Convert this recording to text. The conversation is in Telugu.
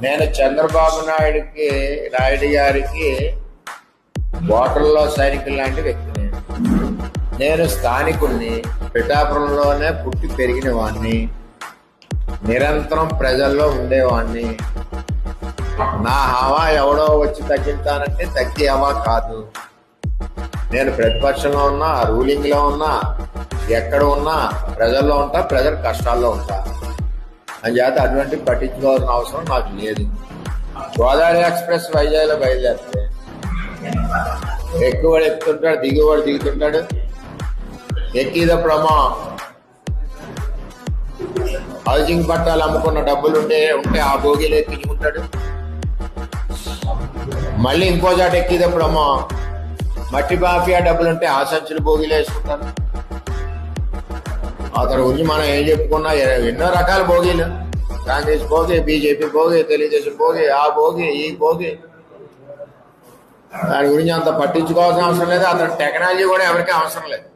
నేను చంద్రబాబు నాయుడుకి నాయుడు గారికి ఓటర్లో సైనికులు లాంటి వ్యక్తిని. నేను స్థానికుణ్ణి పిఠాపురంలోనే పుట్టి పెరిగిన వాణ్ణి నిరంతరం ప్రజల్లో ఉండేవాణ్ణి. నా హవా ఎవడో వచ్చి తగ్గించానంటే తగ్గే హవా కాదు. నేను ప్రతిపక్షంలో ఉన్నా రూలింగ్లో ఉన్నా ఎక్కడ ఉన్నా ప్రజల్లో ఉంటా ప్రజల కష్టాల్లో ఉంటా. అని చేత అటువంటి పట్టించుకోవాల్సిన అవసరం నాకు లేదు. గోదావరి ఎక్స్ప్రెస్ వైజాగ్లో బయలుదేరితే ఎక్కువడు ఎక్కుతుంటాడు దిగువాడు దిగుతుంటాడు. ఎక్కిదప్పుడమ్మా హౌసింగ్ పట్టాలు అమ్ముకున్న డబ్బులు ఉంటే ఉంటే ఆ భోగిలు ఎక్కించుకుంటాడు. మళ్ళీ ఇంకో చాట ఎక్కిదప్పుడమ్మా మట్టి మాఫియా డబ్బులు ఉంటే ఆ సంచులు భోగిలు వేసుకుంటాడు అతని గురించి మనం ఏం చెప్పుకున్నా ఎన్నో రకాల భోగిలు. కాంగ్రెస్ భోగి బీజేపీ భోగి తెలుగుదేశం భోగి ఆ భోగి ఈ భోగి. దాని గురించి అంత పట్టించుకోవాల్సిన అవసరం లేదు. అతని టెక్నాలజీ కూడా ఎవరికీ అవసరం లేదు.